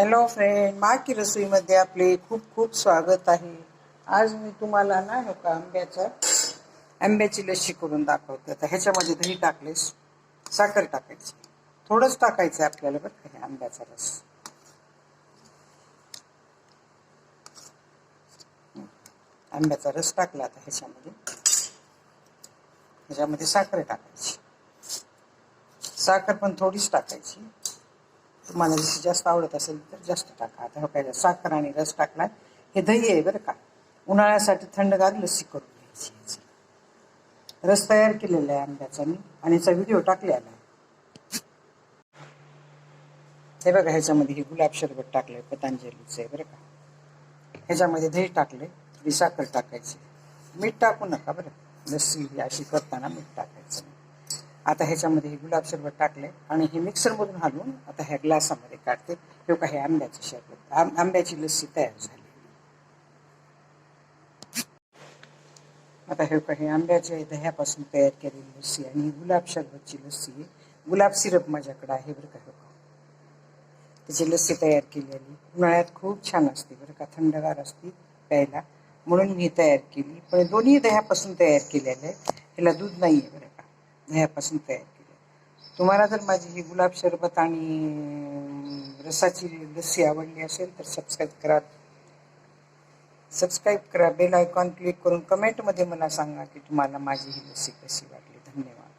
Hello friend मा की रसोईमध्ये आपले खूप खूप स्वागत आहे. आज मी तुम्हाला ना हो का आंब्याचा आंब्याची लस्सी करून दाखवते. तर ह्याच्यामध्ये दही टाकलेस साखर टाकायची. थोडंच टाकायचं आहे आपल्याला बरं का आंब्याचा रस. आंब्याचा रस टाकला आता ह्याच्यामध्ये. ह्याच्यामध्ये साखर टाकायची. साखर पण थोडीच टाकायची. तुम्हाला जशी जास्त आवडत असेल तर जास्त टाका. आता हो काय साखर आणि रस टाकला हे दही आहे बरं का. उन्हाळ्यासाठी थंडगार लस्सी करून घ्यायची रस तयार केलेला आहे आंब्याचा मी. आणि याचा व्हिडिओ टाकलेला आहे हे बघा ह्याच्यामध्ये हे गुलाब शरबत टाकलंय पतंजलीचं आहे बरं का. ह्याच्यामध्ये दही टाकले थोडी साखर टाकायची मीठ टाकू नका बरं. लस्सी ही अशी करताना मीठ टाकायचं. नाही आता ह्याच्यामध्ये हे गुलाब शरबत टाकले आणि हे मिक्सरमधून घालून आता ह्या ग्लासामध्ये काढते. हे काही आंब्याचं शरबत. आंब्याची लस्सी तयार झाली. आता हे काही आंब्याच्या दह्यापासून तयार केलेली लस्सी आणि ही गुलाब शरबतची लस्सी गुलाब सिरप माझ्याकडे आहे बरं का का त्याची लस्सी तयार केलेली उन्हाळ्यात खूप छान असते बरं का थंडगार असते प्यायला. म्हणून मी तयार केली. पण दोन्ही दह्यापासून तयार केलेलं आहे. ह्याला दूध नाही आहे बरं का दह्यापासून तयार केलं. तुम्हाला जर माझी ही गुलाब शरबत आणि रसाची लस्सी आवडली असेल तर सबस्क्राईब करा. सबस्क्राईब करा. बेल आयकॉन क्लिक करून कमेंटमध्ये मला सांगा की तुम्हाला माझी ही लस्सी कशी वाटली. धन्यवाद.